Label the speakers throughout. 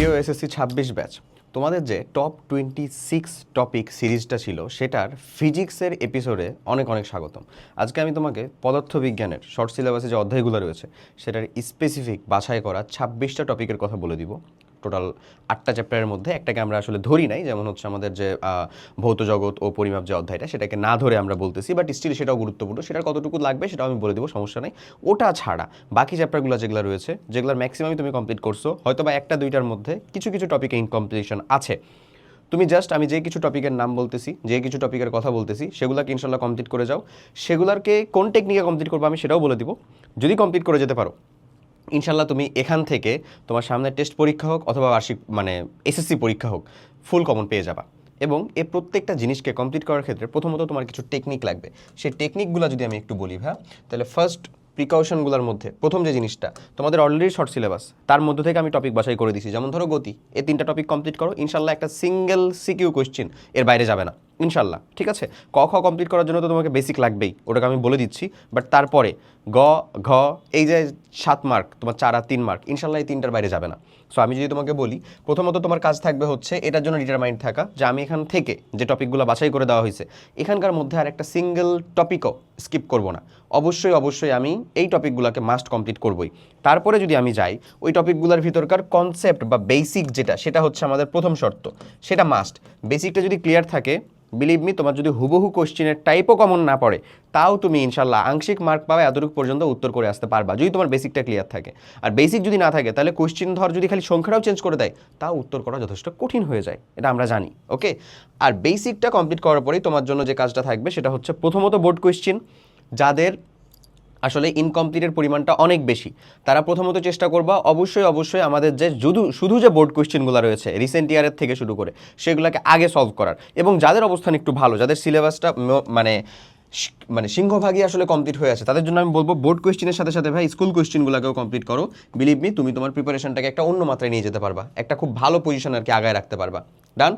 Speaker 1: প্রিয় এসএসসি ছাব্বিশ ব্যাচ, তোমাদের যে টপ টোয়েন্টি সিক্স টপিক সিরিজটা ছিল, সেটার ফিজিক্সের এপিসোডে অনেক অনেক স্বাগতম। আজকে আমি তোমাকে পদার্থবিজ্ঞানের শর্ট সিলেবাসে যে অধ্যায়গুলো রয়েছে, সেটার স্পেসিফিক বাছাই করা ছাব্বিশটা টপিকের কথা বলে দিব। টোটাল আটটা চ্যাপ্টারের মধ্যে একটাকে আমরা আসলে ধরি নাই, যেমন হচ্ছে আমাদের যে ভৌত জগৎ ও পরিমাপ যে অধ্যায়টা, সেটাকে না ধরে আমরা বলতেছি বাট স্টিল সেটাও গুরুত্বপূর্ণ। সেটা কতটুকু লাগবে সেটাও আমি বলে দিব, সমস্যা নেই। ওটা ছাড়া বাকি চ্যাপ্টারগুলো যেগুলো রয়েছে, যেগুলোর ম্যাক্সিমামই তুমি কমপ্লিট করছ হয়তো বা একটা দুইটার মধ্যে কিছু কিছু টপিকে ইনকমপ্লিশন আছে। তুমি জাস্ট আমি যে কিছু টপিকের নাম বলতেছি, যে কিছু টপিকের কথা বলতেছি, সেগুলোকে ইনশাল্লাহ কমপ্লিট করে যাও। সেগুলোকে কোন টেকনিকে কমপ্লিট করব আমি সেটাও বলে দিব। যদি কমপ্লিট করে যেতে পারো ইনশাল্লাহ তুমি এখান থেকে তোমার সামনে টেস্ট পরীক্ষা হোক অথবা বার্ষিক মানে এসএসসি পরীক্ষা হোক ফুল কমন পেয়ে যাবা। এবং এ প্রত্যেকটা জিনিসকে কমপ্লিট করার ক্ষেত্রে প্রথমত তোমার কিছু টেকনিক লাগবে। সেই টেকনিকগুলো যদি আমি একটু বলি ভাই তাহলে ফার্স্ট প্রিকশনগুলোর মধ্যে। প্রথম যে জিনিসটা, তোমাদের অলরেডি শর্ট সিলেবাস তার মধ্যে থেকে আমি টপিক বাছাই করে দিছি। যেমন ধরো গতি, এই তিনটা টপিক কমপ্লিট করো, ইনশাল্লাহ একটা সিঙ্গেল সিকিউ কোয়েশ্চেন এর বাইরে যাবে না। ইনশাল্লাহ, ঠিক আছে? ক, খ কমপ্লিট করার জন্য তো তোমাকে বেসিক লাগবেই, ওটাকে আমি বলে দিচ্ছি। বাট তারপরে, গ, ঘ, এই যে সাত মার্ক তোমার চার আর তিন মার্ক ইনশাল্লাহ এই তিনটার বাইরে যাবে না। সো আমি যদি তোমাকে বলি, প্রথমত তোমার কাজ থাকবে হচ্ছে এটার জন্য ডিটারমাইন্ড থাকা, যে আমি এখান থেকে যে টপিকগুলো বাছাই করে দেওয়া হয়েছে, এখানকার মধ্যে আর একটা সিঙ্গেল টপিকও স্কিপ করব না। অবশ্যই অবশ্যই আমি এই টপিকগুলোকে মাস্ট কমপ্লিট করবই। তারপরে যদি আমি যাই, ওই টপিকগুলোর ভিতরকার কনসেপ্ট বা বেসিক যেটা, সেটা হচ্ছে আমাদের প্রথম শর্ত। সেটা মাস্ট বেসিকটা যদি ক্লিয়ার থাকে বিলিভ মি তোমার যদি হুবহু কোশ্চেনের টাইপও কমন না পড়ে, তাও তুমি ইনশাল্লাহ আংশিক মার্ক পাবে এতটুকু পর্যন্ত উত্তর করে আসতে পারবা, যদি তোমার বেসিকটা ক্লিয়ার থাকে। আর বেসিক যদি না থাকে, তাহলে কোশ্চেন ধর যদি খালি সংখ্যাটাও চেঞ্জ করে দেয়, তাও উত্তর করা যথেষ্ট কঠিন হয়ে যায়, এটা আমরা জানি ওকে আর বেসিকটা কমপ্লিট করার পরেই তোমার জন্য যে কাজটা থাকবে, সেটা হচ্ছে প্রথমত বোর্ড কোশ্চেন যাদের আসলে ইনকমপ্লিটের পরিমাণটা অনেক বেশি, তারা প্রথমত চেষ্টা করবা অবশ্যই অবশ্যই আমাদের যে শুধু শুধু যে বোর্ড কোয়েশ্চেনগুলো রয়েছে রিসেন্ট ইয়ারের থেকে শুরু করে, সেগুলোকে আগে সলভ করার। এবং যাদের অবস্থান একটু ভালো, যাদের সিলেবাসটা মানে মানে সিংহভাগই আসলে কমপ্লিট হয়ে আছে, তাদের জন্য আমি বলব বোর্ড কোয়েশ্চেনের সাথে সাথে ভাই স্কুল কোয়েশ্চেনগুলোকেও কমপ্লিট করো। বিলিভ মি তুমি তোমার প্রিপারেশনটাকে একটা অন্য মাত্রায় নিয়ে যেতে পারবা। একটা খুব ভালো পজিশন আর কি আগায় রাখতে পারবা। ডান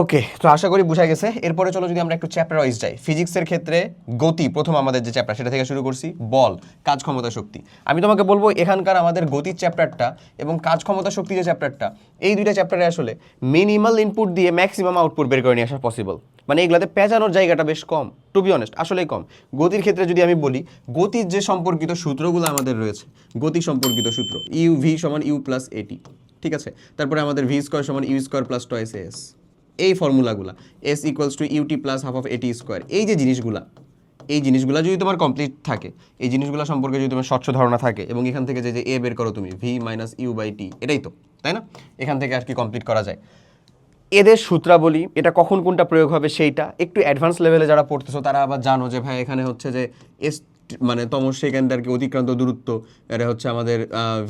Speaker 1: ওকে তো আশা করি বোঝা গেছে। এরপরে চলো যদি আমরা একটু চ্যাপ্টার ওয়াইজ যাই। ফিজিক্সের ক্ষেত্রে গতি প্রথম আমাদের যে চ্যাপ্টার সেটা থেকে শুরু করছি। বল, কাজ ক্ষমতা শক্তি। আমি তোমাকে বলব এখানকার আমাদের গতির চ্যাপ্টারটা এবং কাজ ক্ষমতা শক্তি যে চ্যাপ্টারটা এই দুইটা চ্যাপ্টারে আসলে মিনিমাল ইনপুট দিয়ে ম্যাক্সিমাম আউটপুট বের করে নিয়ে আসা পসিবল মানে এগুলাতে পেঁচানোর জায়গাটা বেশ কম টু বি অনেস্ট আসলেই কম। গতির ক্ষেত্রে যদি আমি বলি, গতির যে সম্পর্কিত সূত্রগুলো আমাদের রয়েছে, গতি সম্পর্কিত সূত্র ইউ ভি সমান ইউ প্লাস এটি ঠিক আছে? তারপরে আমাদের ভি স্কোয়ার সমান u square plus two a s এই ফর্মুলাগুলা s equals to u t plus half of a t square এই যে জিনিসগুলা, এই জিনিসগুলো যদি তোমার কমপ্লিট থাকে, এই জিনিসগুলো সম্পর্কে যদি তোমার স্বচ্ছ ধারণা থাকে, এবং এখান থেকে যে যে এ বের করো তুমি v minus u by t এটাই তো, তাই না? এখান থেকে আর কি কমপ্লিট করা যায়। এদের সূত্রাবলী, এটা কখন কোনটা প্রয়োগ হবে সেইটা, একটু অ্যাডভান্স লেভেলে যারা পড়তেছো, তারা আবার জানো যে, ভাই, এখানে হচ্ছে যে এস মানে তম সেকেন্ড আর কি অতিক্রান্ত দূরত্ব, এটা হচ্ছে আমাদের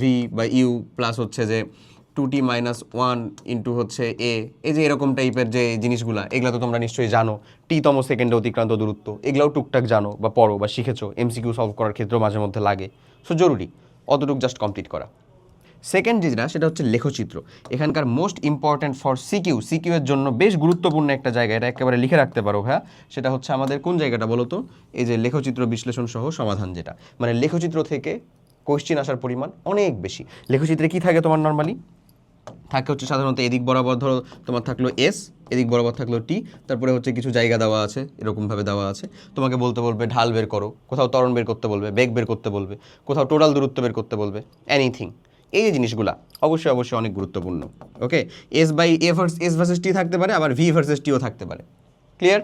Speaker 1: ভি বা ইউ প্লাস হচ্ছে যে two t minus one into হচ্ছে এ এই যে এরকম টাইপের যে জিনিসগুলা, এগুলো তো তোমরা নিশ্চয়ই জানো। টি তম সেকেন্ডে অতিক্রান্ত দূরত্ব, এগুলাও টুকটাক জানো বা পড়ো বা শিখেছো এমসিকিউ সলভ করার ক্ষেত্রেও মাঝে মধ্যে লাগে। সো জরুরি, অতটুকু জাস্ট কমপ্লিট করা। সেকেন্ড যেটা, সেটা হচ্ছে লেখচিত্র। এখানকার most important for CQ CQ এর জন্য বেশ গুরুত্বপূর্ণ একটা জায়গা, এটা একেবারে লিখে রাখতে পারো হ্যাঁ? সেটা হচ্ছে আমাদের কোন জায়গাটা বলো তো? এই যে লেখচিত্র বিশ্লেষণ সহ সমাধান যেটা। মানে লেখচিত্র থেকে কোশ্চিন আসার পরিমাণ অনেক বেশি। লেখচিত্রে কি থাকে তোমার নর্মালি থাকে হচ্ছে সাধারণত এদিক বরাবর ধরো তোমার থাকল এস এদিক বরাবর থাকল টি তারপরে হচ্ছে কিছু জায়গা দেওয়া আছে, এরকমভাবে দেওয়া আছে। তোমাকে বলতে বলবে ঢাল বের করো, কোথাও তরণ বের করতে বলবে, বেগ বের করতে বলবে, কোথাও টোটাল দূরত্ব বের করতে বলবে এনিথিং এই যে জিনিসগুলা অবশ্যই অবশ্যই অনেক গুরুত্বপূর্ণ okay s by a verse s versus t থাকতে পারে, আবার ভি ভার্সেস টিও থাকতে পারে। ক্লিয়ার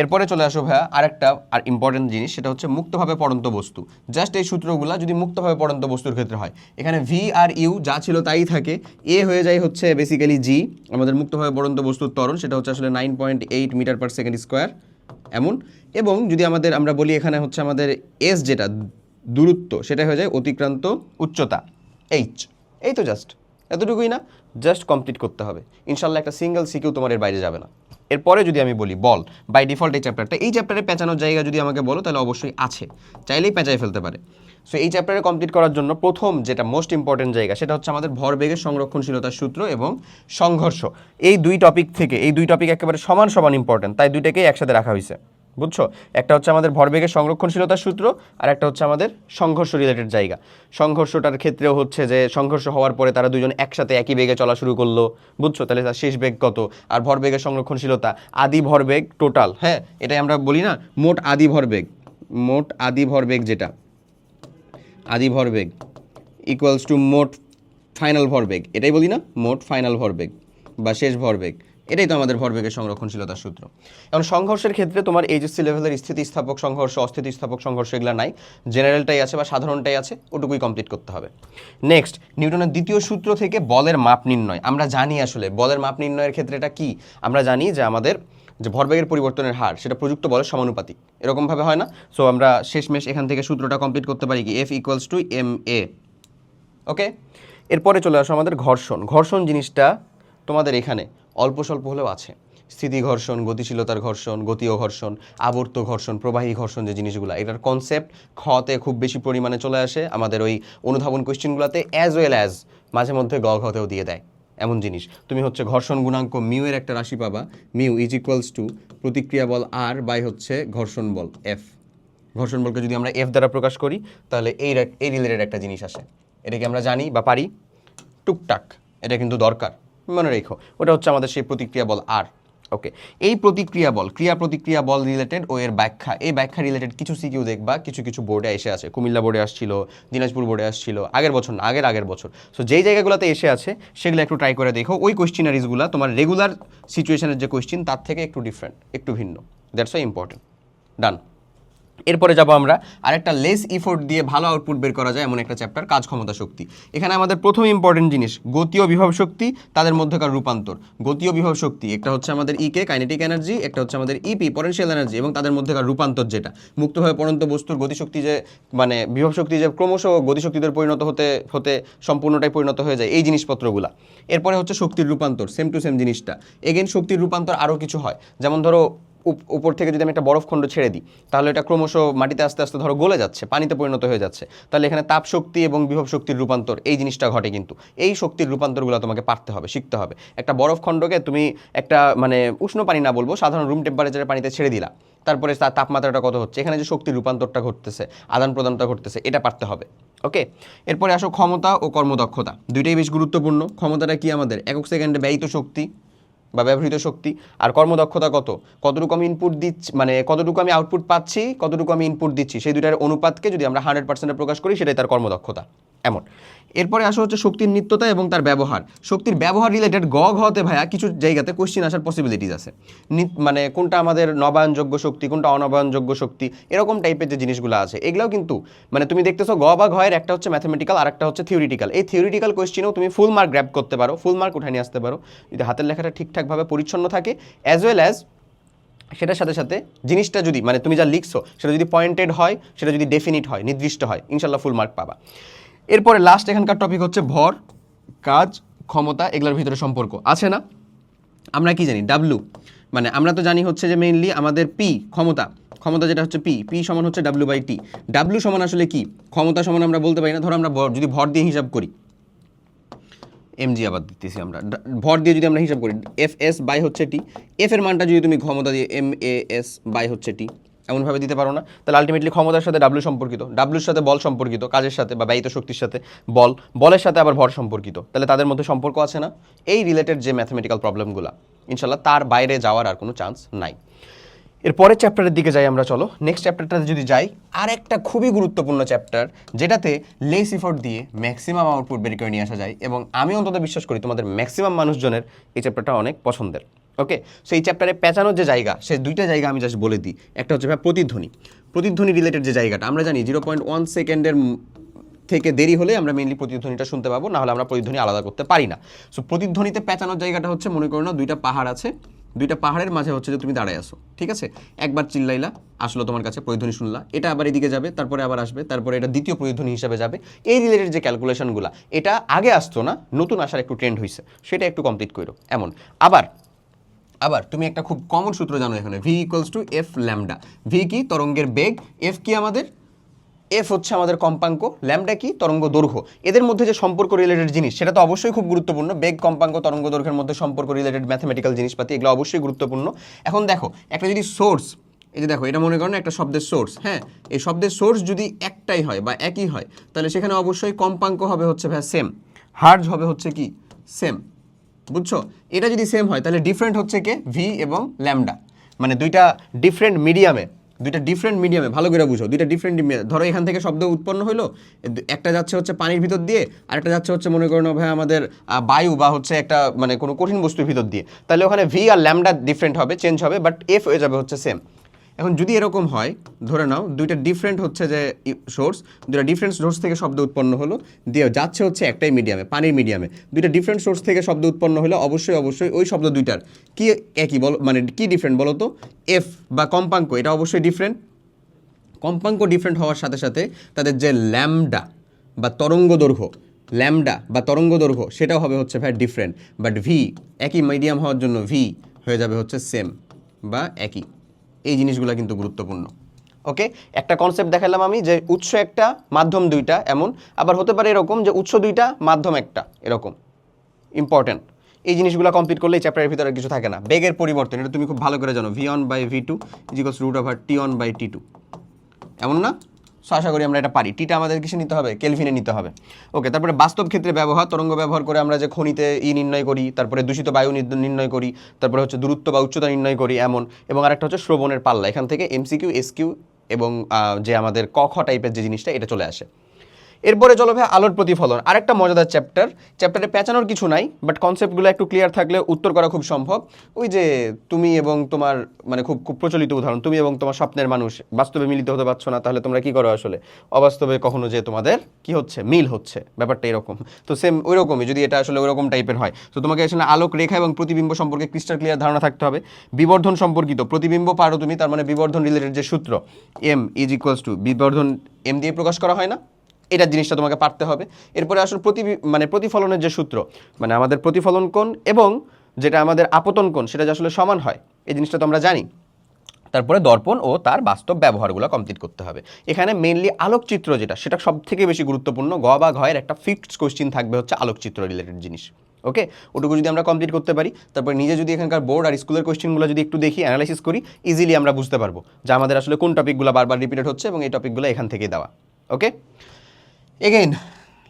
Speaker 1: এরপরে চলে আসো ভাইয়া, আরেকটা আর ইম্পর্টেন্ট জিনিস, সেটা হচ্ছে মুক্তভাবে পড়ন্ত বস্তু। জাস্ট এই সূত্রগুলো যদি মুক্তভাবে পড়ন্ত বস্তুর ক্ষেত্রে হয়। এখানে ভি আর ইউ যা ছিল তাই থাকে। এ হয়ে যায় হচ্ছে বেসিক্যালি জি আমাদের মুক্তভাবে পড়ন্ত বস্তুর ত্বরণ, সেটা হচ্ছে আসলে nine point eight metre per second square এমন। এবং যদি আমাদের, আমরা বলি এখানে হচ্ছে আমাদের এস যেটা, দূরত্ব, সেটা হয়ে যায় অতিক্রান্ত উচ্চতা এইচ এই তো জাস্ট এতটুকুই না জাস্ট কমপ্লিট করতে হবে। ইনশাল্লাহ একটা সিঙ্গেল সিকিউ তোমার এর বাইরে যাবে না। এরপরে যদি আমি বলি, বল বাই ডিফল্ট এই চ্যাপ্টারটা এই চ্যাপ্টারে পেঁচানোর জায়গা যদি আমাকে বলো, তাহলে অবশ্যই আছে। চাইলেই পেঁচাই ফেলতে পারে। সো এই চ্যাপ্টারে কমপ্লিট করার জন্য প্রথম যেটা মোস্ট ইম্পর্টেন্ট জায়গা, সেটা হচ্ছে আমাদের ভরবেগের সংরক্ষণশীলতার সূত্র এবং সংঘর্ষ। এই দুই টপিক থেকে, এই দুই টপিক একেবারে সমান সমান ইম্পর্টেন্ট তাই দুইটাকেই একসাথে রাখা হয়েছে। বুঝছ? একটা হচ্ছে আমাদের ভরবেগের সংরক্ষণশীলতার সূত্র আর একটা হচ্ছে আমাদের সংঘর্ষ রিলেটেড জায়গা। সংঘর্ষটার ক্ষেত্রেও হচ্ছে যে সংঘর্ষ হওয়ার পরে তারা দুজন একসাথে একই বেগে চলা শুরু করল, বুঝছ? তাহলে তার শেষ বেগ কত? আর ভরবেগের সংরক্ষণশীলতা, আদি ভরবেগ টোটাল হ্যাঁ? এটাই আমরা বলি না, মোট আদি ভরবেগ, মোট আদি ভরবেগ যেটা? আদি ভরবেগ ইকুয়ালস টু মোট ফাইনাল ভরবেগ, এটাই বলি না, মোট ফাইনাল ভরবেগ বা শেষ ভরবেগ। এটাই তো আমাদের ভরবেগের সংরক্ষণশীলতার সূত্র। এখন সংঘর্ষের ক্ষেত্রে তোমার এইচএসসি লেভেলের স্থিতিস্থাপক সংঘর্ষ, অস্থিতিস্থাপক সংঘর্ষ এগুলো নাই। জেনারেলটাই আছে বা সাধারণটাই আছে, ওটুকুই কমপ্লিট করতে হবে। নেক্সট নিউটনের দ্বিতীয় সূত্র থেকে বলের মাপ নির্ণয়। আমরা জানি আসলে বলের মাপ নির্ণয়ের ক্ষেত্রে এটা কী? আমরা জানি যে আমাদের যে ভরবেগের পরিবর্তনের হার, সেটা প্রযুক্ত বলের সমানুপাতিক। এরকমভাবে হয় না? সো আমরা শেষমেশ এখান থেকে সূত্রটা কমপ্লিট করতে পারি কি? F equals to m a okay এরপরে চলে আসো আমাদের ঘর্ষণ। ঘর্ষণ জিনিসটা তোমাদের এখানে। অল্প স্বল্প হলেও আছে। স্থিতি ঘর্ষণ, গতিশীলতার ঘর্ষণ গতীয় ঘর্ষণ, আবর্ত ঘর্ষণ, প্রবাহী ঘর্ষণ যে জিনিসগুলো, এটার কনসেপ্ট খতে খুব বেশি পরিমাণে চলে আসে। আমাদের ওই অনুধাবন কোয়েশ্চেনগুলোতে অ্যাজ ওয়েল অ্যাজ মাঝে মধ্যে গ ঘতেও দিয়ে দেয় এমন জিনিস। তুমি হচ্ছে ঘর্ষণ গুণাঙ্ক মিউ এর একটা রাশি পাবা। মিউ ইজ ইকুয়ালস টু প্রতিক্রিয়া বল আর বাই হচ্ছে ঘর্ষণ বল এফ ঘর্ষণ বলকে যদি আমরা এফ দ্বারা প্রকাশ করি, তাহলে এই এই রিলেটেড একটা জিনিস আসে। এটাকে আমরা জানি বা পারি টুকটাক। এটা কিন্তু দরকার। মনে রেখো, ওটা হচ্ছে আমাদের সেই প্রতিক্রিয়া বল আর ওকে এই প্রতিক্রিয়া বল, ক্রিয়া প্রতিক্রিয়া বল রিলেটেড ও এর ব্যাখ্যা, এই ব্যাখ্যা রিলেটেড কিছু সিকিউ দেখবা, কিছু কিছু বোর্ডে এসে আছে। কুমিল্লা বোর্ডে আসছিল, দিনাজপুর বোর্ডে আসছিল, আগের বছর না, আগের আগের বছর। সো যেই জায়গাগুলোতে এসে আছে, সেগুলো একটু ট্রাই করে দেখো। ওই কোয়েশ্চিনারিজগুলো তোমার রেগুলার সিচুয়েশনের যে কোয়েশ্চিন তার থেকে একটু ডিফারেন্ট একটু ভিন্ন। দ্যাটস ওয়াই ইম্পর্টেন্ট ডান এরপরে যাব আমরা। আরেকটা লেস ইফোর্ট দিয়ে ভালো আউটপুট বের করা যায় এমন একটা চ্যাপ্টার কাজ ক্ষমতা শক্তি। এখানে আমাদের প্রথম ইম্পর্টেন্ট জিনিস গতীয় বিভব শক্তি, তাদের মধ্যকার রূপান্তর। গতীয় বিভব শক্তি, একটা হচ্ছে আমাদের ইকে কাইনেটিক এনার্জি একটা হচ্ছে আমাদের ইপি পটেনশিয়াল এনার্জি এবং তাদের মধ্যকার রূপান্তর যেটা। মুক্তভাবে পড়ন্ত বস্তুর গতিশক্তি যে মানে বিভব শক্তি যে ক্রমশ গতিশক্তিদের পরিণত হতে হতে সম্পূর্ণটাই পরিণত হয়ে যায় এই জিনিসপত্রগুলা। এরপরে হচ্ছে শক্তির রূপান্তর সেম টু সেম জিনিসটা। এগেন শক্তির রূপান্তর আরও কিছু হয়। যেমন ধরো উপর থেকে যদি আমি একটা বরফ খণ্ড ছেড়ে দিই, তাহলে এটা ক্রমশ মাটিতে আস্তে আস্তে ধরো গলে যাচ্ছে, পানিতে পরিণত হয়ে যাচ্ছে। তাহলে এখানে তাপ শক্তি এবং বিভব শক্তির রূপান্তর এই জিনিসটা ঘটে কিন্তু। এই শক্তির রূপান্তরগুলো তোমাকে পারতে হবে, শিখতে হবে। একটা বরফ খণ্ডকে তুমি একটা মানে উষ্ণ পানি না বলব, সাধারণ রুম টেম্পারেচারের পানিতে ছেড়ে দিলা। তারপরে তার তাপমাত্রাটা কত হচ্ছে? এখানে যে শক্তির রূপান্তরটা ঘটতেছে, আদান প্রদানটা ঘটতেছে, এটা পারতে হবে। ওকে এরপরে আসো ক্ষমতা ও কর্মদক্ষতা। দুইটাই বেশ গুরুত্বপূর্ণ। ক্ষমতাটা কি আমাদের? একক সেকেন্ডে ব্যয়িত শক্তি বা ব্যবহৃত শক্তি, আর কর্মদক্ষতা কত? কতটুকু আমি ইনপুট দিচ্ছি মানে কতটুকু আমি আউটপুট পাচ্ছি, কতটুকু আমি ইনপুট দিচ্ছি, সেই দুটার অনুপাতকে যদি আমরা হান্ড্রেড পার্সেন্টে প্রকাশ করি, সেটাই তার কর্মদক্ষতা। এমন। এরপরে আসা হচ্ছে শক্তির নিত্যতা এবং তার ব্যবহার। শক্তির ব্যবহার রিলেটেড গ ঘতে ভাইয়া কিছু জায়গাতে কোশ্চিন আসার পসিবিলিটিস আছে। মানে কোনটা আমাদের নবায়নযোগ্য শক্তি, কোনটা অনবায়নযোগ্য শক্তি, এরকম টাইপের যে জিনিসগুলো আছে, এগুলোও কিন্তু মানে তুমি দেখতেছো গ বা ঘয়ের একটা হচ্ছে ম্যাথমেটিক্যাল আর একটা হচ্ছে থিওরিটিক্যাল এই থিওরিটিক্যাল কোয়েশ্চেনেও তুমি ফুল মার্ক গ্র্যাপ করতে পারো ফুল মার্ক উঠায় নিয়ে আসতে পারো। যদি হাতের লেখাটা ঠিকঠাকভাবে পরিচ্ছন্ন থাকে অ্যাজ ওয়েল অ্যাজ সেটার সাথে সাথে জিনিসটা যদি মানে তুমি যা লিখছো, সেটা যদি পয়েন্টেড হয়, সেটা যদি ডেফিনিট হয়, নির্দিষ্ট হয়, ইনশাল্লাহ ফুল মার্ক পাবা। এরপরে লাস্ট এখানকার টপিক হচ্ছে ভর, কাজ, ক্ষমতা, এগুলোর ভিতরে সম্পর্ক। আছে না? আমরা কি জানি? ডাব্লু মানে আমরা তো জানি হচ্ছে যে মেইনলি আমাদের পি ক্ষমতা। ক্ষমতা যেটা হচ্ছে পি পি সমান হচ্ছে ডাব্লু বাই টি ডাব্লু সমান আসলে কি? ক্ষমতা সমান আমরা বলতে পারি না। ধরো আমরা যদি ভর দিয়ে হিসাব করি। এমজি আবার দিতেছি আমরা। ভর দিয়ে যদি আমরা হিসাব করি এফ এস বাই হচ্ছে টি এফ এর মানটা যদি তুমি ক্ষমতা দিয়ে এম এ এস বাই হচ্ছে টি এমনভাবে দিতে পারো না। তাহলে আলটিমেটলি ক্ষমতার সাথে ডাব্লু সম্পর্কিত ডাব্লুর সাথে বল সম্পর্কিত, কাজের সাথে বা ব্যয়িত শক্তির সাথে বল, বলের সাথে আবার ভর সম্পর্কিত। তাহলে তাদের মধ্যে সম্পর্ক আছে না? এই রিলেটেড যে ম্যাথমেটিক্যাল প্রবলেমগুলো ইনশাল্লাহ তার বাইরে যাওয়ার আর কোনো চান্স নাই। এর পরের চ্যাপ্টারের দিকে যাই আমরা, চলো। নেক্সট চ্যাপ্টারটাতে যদি যাই আর একটা খুবই গুরুত্বপূর্ণ চ্যাপ্টার যেটাতে লেস ইফোর্ট দিয়ে ম্যাক্সিমাম আউটপুট বের করে নিয়ে আসা যায়। এবং আমি অন্তত বিশ্বাস করি তোমাদের ম্যাক্সিমাম মানুষজনের এই চ্যাপ্টারটা অনেক পছন্দের। ওকে সো এই চ্যাপ্টারে পেঁচানোর যে জায়গা, সে দুইটা জায়গা আমি জাস্ট বলে দিই। একটা হচ্ছে ভাই প্রতিধ্বনি। প্রতিধ্বনি রিলেটেড যে জায়গাটা, আমরা জানি জিরো পয়েন্ট ওয়ান সেকেন্ডের থেকে দেরি হলে আমরা মেইনলি প্রতিধ্বনিটা শুনতে পাবো না হলে আমরা প্রতিধ্বনি আলাদা করতে পারি না। সো প্রতিধ্বনিতে পেঁচানোর জায়গাটা হচ্ছে, মনে করো না, দুইটা পাহাড় আছে। দুইটা পাহাড়ের মাঝে হচ্ছে যে তুমি দাঁড়ায় আসো ঠিক আছে? একবার চিল্লাইলা, আসলো তোমার কাছে, প্রতিধ্বনি শুনলা। এটা আবার এদিকে যাবে, তারপরে আবার আসবে, তারপরে এটা দ্বিতীয় প্রতিধ্বনি হিসাবে যাবে। এই রিলেটেড যে ক্যালকুলেশনগুলো এটা আগে আসতো না, নতুন আসার একটু ট্রেন্ড হয়েছে সেটা একটু কমপ্লিট করো এমন। আবার আবার তুমি একটা খুব কমন সূত্র জানো এখানে v equals to f lambda v কি? তরঙ্গের বেগ। এফ কি আমাদের? এফ হচ্ছে আমাদের কম্পাঙ্ক। ল্যামডা কি? তরঙ্গ দৈর্ঘ্য। এদের মধ্যে যে সম্পর্ক রিলেটেড জিনিস, সেটা তো অবশ্যই খুব গুরুত্বপূর্ণ। বেগ, কম্পাঙ্ক, তরঙ্গ দৈর্ঘ্যের মধ্যে সম্পর্ক রিলেটেড ম্যাথমেটিক্যাল জিনিসপাতি এগুলো অবশ্যই গুরুত্বপূর্ণ। এখন দেখো, একটা যদি সোর্স এই যে দেখো, এটা মনে করো না, একটা শব্দের সোর্স হ্যাঁ? এই শব্দের সোর্স যদি একটাই হয় বা একই হয়, তাহলে সেখানে অবশ্যই কম্পাঙ্ক হবে হচ্ছে ভাই সেম হার্জ হবে হচ্ছে কি? সেম বুঝছ? এটা যদি সেম হয়, তাহলে ডিফারেন্ট হচ্ছে কে? ভি এবং ল্যামডা মানে দুইটা ডিফারেন্ট মিডিয়ামে দুইটা ডিফারেন্ট মিডিয়ামে ভালো করে বুঝো। দুইটা ডিফারেন্ট ধরো এখান থেকে শব্দ উৎপন্ন হলো একটা যাচ্ছে হচ্ছে পানির ভিতর দিয়ে, আর একটা যাচ্ছে হচ্ছে মনে করো ভাই আমাদের বায়ু বা হচ্ছে একটা মানে কোনো কঠিন বস্তুর ভিতর দিয়ে। তাহলে ওখানে ভি আর ল্যামডা ডিফারেন্ট হবে চেঞ্জ হবে বাট এফ হয়ে যাবে হচ্ছে সেম এখন যদি এরকম হয়, ধরে নাও দুইটা ডিফারেন্ট হচ্ছে যে সোর্স দুইটা ডিফারেন্ট সোর্স থেকে শব্দ উৎপন্ন হলো, দিয়ে যাচ্ছে হচ্ছে একটাই মিডিয়ামে পানির মিডিয়ামে দুইটা ডিফারেন্ট সোর্স থেকে শব্দ উৎপন্ন হলো অবশ্যই অবশ্যই ওই শব্দ দুইটার কি একই বলো মানে কি ডিফারেন্ট বলো তো? এফ বা কম্পাঙ্ক, এটা অবশ্যই ডিফারেন্ট কম্পাঙ্ক ডিফারেন্ট হওয়ার সাথে সাথে তাদের যে ল্যামডা বা তরঙ্গ দৈর্ঘ্য ল্যামডা বা তরঙ্গ দৈর্ঘ্য, সেটাও হবে হচ্ছে ভাই ডিফারেন্ট বাট ভি একই মিডিয়াম হওয়ার জন্য ভি হয়ে যাবে হচ্ছে সেম বা একই। এই জিনিসগুলো কিন্তু গুরুত্বপূর্ণ। ওকে? একটা কনসেপ্ট দেখালাম আমি যে উৎস একটা, মাধ্যম দুইটা এমন। আবার হতে পারে এরকম যে উৎস দুইটা, মাধ্যম একটা, এরকম। ইম্পর্ট্যান্ট এই জিনিসগুলো কমপ্লিট করলে এই চ্যাপ্টারের ভিতরে কিছু থাকে না। বেগের পরিবর্তন, এটা তুমি খুব ভালো করে জানো। V one by v two equals root over t one by t two এমন না? সো আশা করি আমরা এটা পারি। টিটা আমাদের কিসে নিতে হবে, কেলভিনে নিতে হবে। ওকে, তারপরে বাস্তব ক্ষেত্রে ব্যবহার, তরঙ্গ ব্যবহার করে আমরা যে খনিতে ই নির্ণয় করি, তারপরে দূষিত বায়ু নির- নির্ণয় করি, তারপরে হচ্ছে দূরত্ব বা উচ্চতা নির্ণয় করি এমন, এবং আরেকটা হচ্ছে শ্রবণের পাল্লা। এখান থেকে এমসিকিউ এসকিউ এবং যে আমাদের ক, খ টাইপের যে জিনিসটা, এটা চলে আসে। এরপরে চলো ভাই আলোর প্রতিফলন। আরেকটা মজাদার চ্যাপ্টার চ্যাপ্টারে পেঁচানোর কিছু নাই বাট কনসেপ্টগুলো একটু ক্লিয়ার থাকলে উত্তর করা খুব সম্ভব। ওই যে তুমি এবং তোমার মানে খুব খুব প্রচলিত উদাহরণ, তুমি এবং তোমার স্বপ্নের মানুষ, বাস্তবে মিলিত হতে পারছ না, তাহলে তোমরা কি করো আসলে? অবাস্তবে কখনো যে তোমাদের কি হচ্ছে? মিল হচ্ছে। ব্যাপারটা এরকম। তো সেম ওই রকমই যদি এটা আসলে ওইরকম টাইপের হয়। তো তোমাকে আসলে আলোক, রেখা এবং প্রতিবিম্ব সম্পর্কে ক্রিস্টাল ক্লিয়ার ধারণা থাকতে হবে। বিবর্ধন সম্পর্কিত, প্রতিবিম্ব পারো তুমি, তার মানে বিবর্ধন রিলেটেড যে সূত্র এম ইজ ইকুয়ালস টু বিবর্ধন এম দিয়ে প্রকাশ করা হয় না। এটার জিনিসটা তোমাকে পারতে হবে। এরপরে আসলে প্রতি মানে প্রতিফলনের যে সূত্র মানে আমাদের প্রতিফলন কোণ এবং যেটা আমাদের আপতন কোণ, সেটা যে আসলে সমান হয়, এই জিনিসটা তো আমরা জানি। তারপরে দর্পণ ও তার বাস্তব ব্যবহারগুলো কমপ্লিট করতে হবে। এখানে মেইনলি আলোকচিত্র যেটা, সেটা সব থেকে বেশি গুরুত্বপূর্ণ। গ বা ঘয়ের একটা ফিক্সড কোশ্চিন থাকবে হচ্ছে আলোকচিত্র রিলেটেড জিনিস। ওকে ওটুকু যদি আমরা কমপ্লিট করতে পারি, তারপরে নিজে যদি এখানকার বোর্ড আর স্কুলের কোশ্চেনগুলো যদি একটু দেখি অ্যানালাইসিস করি ইজিলি আমরা বুঝতে পারব যে আমাদের আসলে কোন টপিকগুলো বারবার রিপিটেড হচ্ছে এবং এই টপিকগুলো এখান থেকেই দেওয়া। Okay again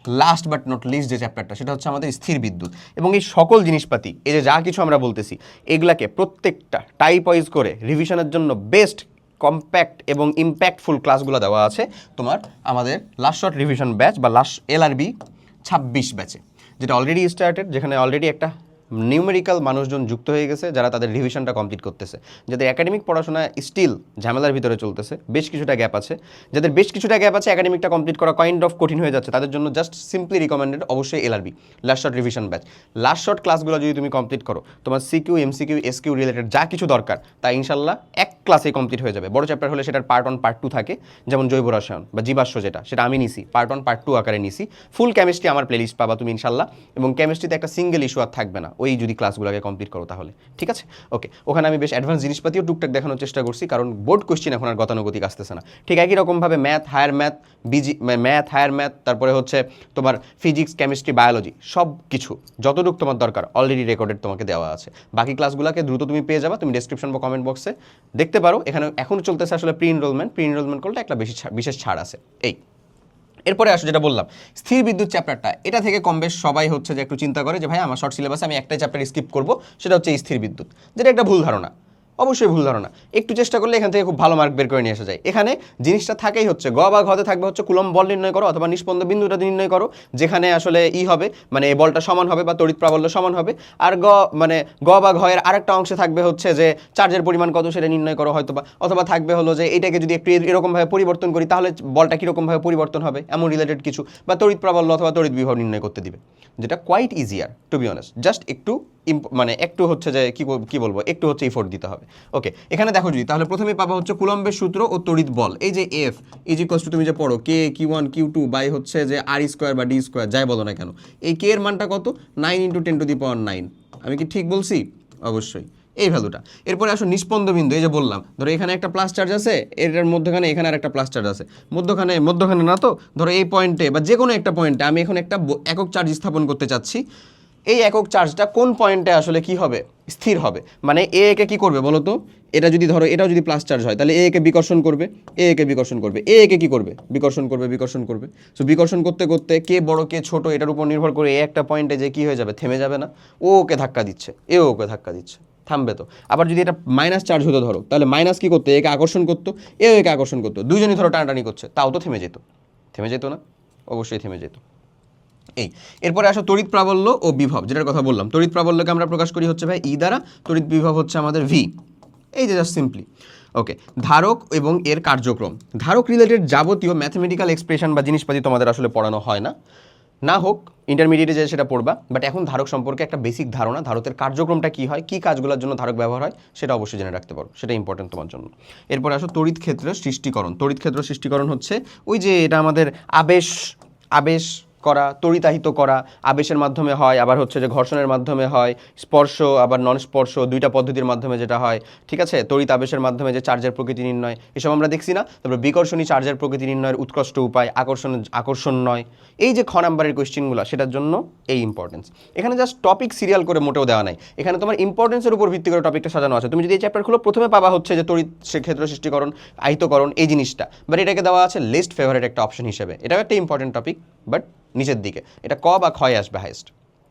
Speaker 1: last but not least যে চ্যাপ্টারটা সেটা হচ্ছে আমাদের স্থির বিদ্যুৎ এবং এই সকল জিনিসপাতি, এই যে যা কিছু আমরা বলতেছি, এগুলাকে প্রত্যেকটা টাইপ ওয়াইজ করে রিভিশনের জন্য বেস্ট কম্প্যাক্ট এবং ইম্প্যাক্টফুল ক্লাসগুলো দেওয়া আছে তোমার আমাদের লাস্ট শর্ট রিভিশন ব্যাচ বা লাস্ট এলআরবি ছাব্বিশ ব্যাচে যেটা অলরেডি স্টার্টেড যেখানে অলরেডি একটা নিউমেরিক্যাল মানুষজন যুক্ত হয়ে গেছে, যারা তাদের রিভিশনটা কমপ্লিট করতেছে। যাদের একাডেমিক পড়াশোনা স্টিল ঝামেলার ভিতরে চলতেছে, বেশ কিছুটা গ্যাপ আছে। যাদের বেশ কিছুটা গ্যাপ আছে একাডেমিকটা কমপ্লিট করা কাইন্ড অফ কঠিন হয়ে যাচ্ছে, তাদের জন্য জাস্ট সিম্পলি রিকমেন্ডেড অবশ্যই LRB last short revision batch last short ক্লাসগুলো যদি তুমি কমপ্লিট করো, তোমার সিকিউ এমসিকিউ এসকিউ রিলেটেড যা কিছু দরকার, তা ইনশাল্লাহ এক ক্লাসে কমপ্লিট হয়ে যাবে। বড় চ্যাপ্টার হলে সেটার পার্ট ওয়ান পার্ট টু থাকে, যেমন জৈব রসায়ন বা জীবাশ্ম যেটা, সেটা আমি নিছি পার্ট ওয়ান পার্ট টু আকারে নিছি। ফুল কেমিস্ট্রি আমার প্লেলিস্ট পাবা তুমি ইনশাল্লাহ, এবং কেমিস্ট্রিতে একটা সিঙ্গেল ইস্যু আর থাকবে না। ওই যদি ক্লাসগুলোকে কমপ্লিট করো তাহলে। ঠিক আছে? ওকে ওখানে আমি বেশ অ্যাডভান্স জিনিসপাতিও টুকটাক দেখানোর চেষ্টা করছি, কারণ বোর্ড কোশ্চেন এখন আর গতানুগতিক আসতেছে না। ঠিক একই রকমভাবে math higher math busy math higher math তারপরে হচ্ছে তোমার ফিজিক্স কেমিস্ট্রি বায়োলজি সব কিছু যতটুকু তোমার দরকার অলরেডি রেকর্ডেড তোমাকে দেওয়া আছে। বাকি ক্লাসগুলোকে দ্রুত তুমি পেয়ে যাবা, তুমি ডেসক্রিপশন বা কমেন্ট বক্সে দেখতে পারো। এখানে এখন চলতেছে আসলে প্রি এনরোলমেন্ট প্রি এনরোলমেন্ট করলে একটা বেশি বিশেষ ছাড় আছে। এই। এরপরে আসো যেটা বললাম, স্থির বিদ্যুৎ চ্যাপ্টারটা এটা থেকে কম বেশ সবাই হচ্ছে যে একটু চিন্তা করে যে ভাই আমার শর্ট সিলেবাসে আমি একটাই চ্যাপ্টার স্কিপ করব, সেটা হচ্ছে স্থির বিদ্যুৎ। যেটা একটা ভুল ধারণা। অবশ্যই ভুল ধারণা। একটু চেষ্টা করলে এখান থেকে খুব ভালো মার্ক বের করে নিয়ে আসা যায়। এখানে জিনিসটা থাকেই হচ্ছে গ বা ঘতে থাকবে হচ্ছে কুলম বল নির্ণয় করো অথবা নিষ্পন্দ বিন্দুটা নির্ণয় করো, যেখানে আসলে ই হবে মানে বলটা সমান হবে বা তড়িৎ প্রাবল্য সমান হবে। আর গ মানে গ বা ঘয়ের আরেকটা অংশে থাকবে হচ্ছে যে চার্জের পরিমাণ কত সেটা নির্ণয় করো হয়তো বা, অথবা থাকবে হলো যে এটাকে যদি একটু এরকমভাবে পরিবর্তন করি তাহলে বলটা কীরকমভাবে পরিবর্তন হবে, এমন রিলেটেড কিছু, বা তড়িৎ প্রাবল্য অথবা তড়িৎ বিভব নির্ণয় করতে দিবে। যেটা quite easier to be honest just একটু মানে একটু হচ্ছে যে কি কি বলব, একটু হচ্ছে ইফোর্ট দিতে হবে। ওকে এখানে দেখো যদি, তাহলে প্রথমে পাবা হচ্ছে কুলম্বের সূত্র ও তড়িৎ বল। এই যে এফ ইজ ইকোয়াস টু তুমি যে পড়ো k q one q two by হচ্ছে যে আর স্কোয়ার বা ডি স্কোয়ার যাই বলো না কেন। এই কে এর মানটা কত? Nine into ten to the power nine আমি কি ঠিক বলছি? অবশ্যই। এই ভ্যালুটা। এরপরে আসো নিষ্পন্দ বিন্দু, এই যে বললাম। ধরো এখানে একটা প্লাস চার্জ আছে, এটার মধ্যখানে এখানে আর একটা প্লাস চার্জ আছে। মধ্যখানে মধ্যখানে না তো? ধরো এই পয়েন্টে বা যে কোনো একটা পয়েন্টে আমি এখন একটা একক চার্জ স্থাপন করতে চাচ্ছি। এই একক চার্জটা কোন পয়েন্টে আসলে কি হবে? স্থির হবে। মানে এ একে কী করবে বলো তো? এটা যদি ধরো, এটাও যদি প্লাস চার্জ হয়, তাহলে এ একে বিকর্ষণ করবে এ একে বিকর্ষণ করবে। এ একে কি করবে? বিকর্ষণ করবে বিকর্ষণ করবে। সো বিকর্ষণ করতে করতে কে বড় কে ছোট, এটার উপর নির্ভর করে এ একটা পয়েন্টে যে কি হয়ে যাবে? থেমে যাবে না। ও ওকে ধাক্কা দিচ্ছে। এ ওকে ধাক্কা দিচ্ছে। থামবে তো। আবার যদি এটা মাইনাস চার্জ হতো ধরো, তাহলে মাইনাস কি করতো? একে আকর্ষণ করতো। এ একে আকর্ষণ করতো। দুজনই ধরো টানাটানি করছে। তাও তো থেমে যেত। থেমে যেত না? অবশ্যই থেমে যেত। এই, এরপরে আসো তড়িৎ প্রাবল্য ও বিভব, যেটার কথা বললাম। তড়িৎ প্রাবল্যকে আমরা প্রকাশ করি হচ্ছে ভাই ই দ্বারা, তড়িৎ বিভব হচ্ছে আমাদের ভি। এই যে জাস্ট সিম্পলি ওকে ধারক এবং এর কার্যক্রম। ধারক রিলেটেড যাবতীয় ম্যাথমেটিক্যাল এক্সপ্রেশন বা জিনিসপাতি তোমাদের আসলে পড়ানো হয় না। না হোক ইন্টারমিডিয়েটে যে সেটা পড়বা বাট এখন ধারক সম্পর্কে একটা বেসিক ধারণা, ধারকের কার্যক্রমটা কী হয়, কী কাজগুলোর জন্য ধারক ব্যবহার হয়, সেটা অবশ্যই জেনে রাখতে পারো। সেটা ইম্পর্টেন্ট তোমার জন্য। এরপর আসো তড়িৎ ক্ষেত্র সৃষ্টিকরণ। তড়িৎ ক্ষেত্র সৃষ্টিকরণ হচ্ছে ওই যে এটা আমাদের আবেশ আবেশ করা তড়িতাহিত করা, আবেশের মাধ্যমে হয়, আবার হচ্ছে যে ঘর্ষণের মাধ্যমে হয়, স্পর্শ, আবার নন স্পর্শ দুইটা পদ্ধতির মাধ্যমে যেটা হয়, ঠিক আছে? তড়িৎ আবেশের মাধ্যমে যে চার্জের প্রকৃতি নির্ণয়, এসব আমরা দেখছি না। তারপর বিকর্ষণী চার্জের প্রকৃতি নির্ণয়ের উৎকৃষ্ট উপায়, আকর্ষণ আকর্ষণ নয়। এই যে খ নাম্বারের কোয়েশ্চেনগুলো সেটার জন্য এই ইম্পর্টেন্স এখানে জাস্ট টপিক সিরিয়াল করে মোটেও দেওয়া নাই। এখানে তোমার ইম্পর্টেন্সের উপর ভিত্তি করে টপিকটা সাজানো আছে। তুমি যদি এই চ্যাপ্টার খুলো, প্রথমে পাবা হচ্ছে যে তড়িৎ ক্ষেত্র সৃষ্টিকরণ, আহিতকরণ, এই জিনিসটা। বাট এটাকে দেওয়া আছে লিস্ট ফেভারিট একটা অপশন হিসেবে। এটাও একটা ইম্পর্টেন্ট টপিক বাট নিচের দিকে। এটা ক বা ক্ষয় আসবে হাইস্ট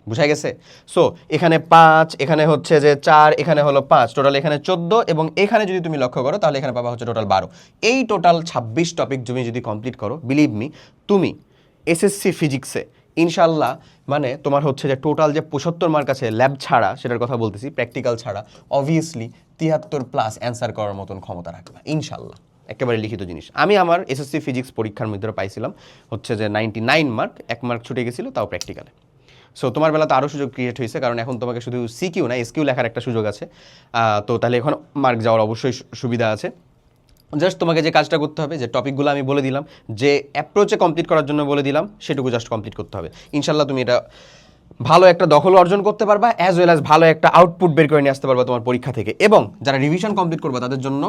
Speaker 1: বুঝা গেছে? সো এখানে পাঁচ, এখানে হচ্ছে যে চার, এখানে হলো পাঁচ টোটাল এখানে চোদ্দ এবং এখানে যদি তুমি লক্ষ্য করো, তাহলে এখানে পাবা হচ্ছে টোটাল বারো। এই টোটাল ছাব্বিশ টপিক তুমি যদি কমপ্লিট করো বিলিভ মি তুমি এসএসসি ফিজিক্সে ইনশাল্লাহ মানে তোমার হচ্ছে যে টোটাল যে পঁচাত্তর মার্ক আছে ল্যাব ছাড়া, সেটার কথা বলতেছি প্র্যাকটিক্যাল ছাড়া অবভিয়াসলি তিয়াত্তর প্লাস অ্যান্সার করার মতন ক্ষমতা রাখবে ইনশাল্লাহ একেবারে লিখিত জিনিস। আমি আমার এসএসসি ফিজিক্স পরীক্ষার মধ্যে পাইছিলাম, হচ্ছে যে নাইনটি নাইন মার্ক এক মার্ক ছুটে গেছিল, তাও প্র্যাকটিক্যালে সো তোমার বেলা তো আরও সুযোগ ক্রিয়েট হয়েছে, কারণ এখন তোমাকে শুধু সিকিউ না এসকিউ লেখার একটা সুযোগ আছে। তো তাহলে এখন মার্ক যাওয়ার অবশ্যই সুবিধা আছে। জাস্ট তোমাকে যে কাজটা করতে হবে, যে টপিকগুলো আমি বলে দিলাম, যে অ্যাপ্রোচে কমপ্লিট করার জন্য বলে দিলাম, সেটুকু জাস্ট কমপ্লিট করতে হবে। ইনশাল্লাহ তুমি এটা ভালো একটা দখল অর্জন করতে পারবা অ্যাজ ওয়েল অ্যাজ ভালো একটা আউটপুট বের করে নিয়ে আসতে পারবা তোমার পরীক্ষা থেকে। এবং যারা রিভিশন কমপ্লিট করবে, তাদের জন্য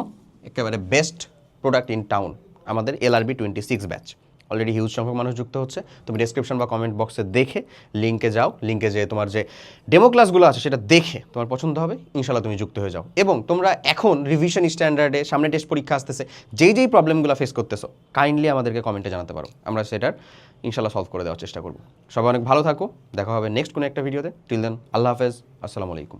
Speaker 1: একেবারে বেস্ট প্রোডাক্ট ইন টাউন আমাদের LRB twenty six batch already huge সংখ্যক মানুষ যুক্ত হচ্ছে। তুমি ডেসক্রিপশন বা কমেন্ট বক্সে দেখে লিঙ্কে যাও। লিঙ্কে যে তোমার যে ডেমো ক্লাসগুলো আছে সেটা দেখে তোমার পছন্দ হবে ইনশাল্লাহ তুমি যুক্ত হয়ে যাও। এবং তোমরা এখন রিভিশন স্ট্যান্ডার্ডে সামনে টেস্ট পরীক্ষা আসতেছে, যেই যেই প্রবলেমগুলো ফেস করতেছো কাইন্ডলি আমাদেরকে কমেন্টে জানাতে পারো। আমরা সেটার ইনশাল্লাহ সলভ করে দেওয়ার চেষ্টা করব। সবাই অনেক ভালো থাকো। দেখা হবে নেক্সট কোনো একটা ভিডিওতে টিল দেন আল্লাহ হাফেজ। আসসালামু আলাইকুম।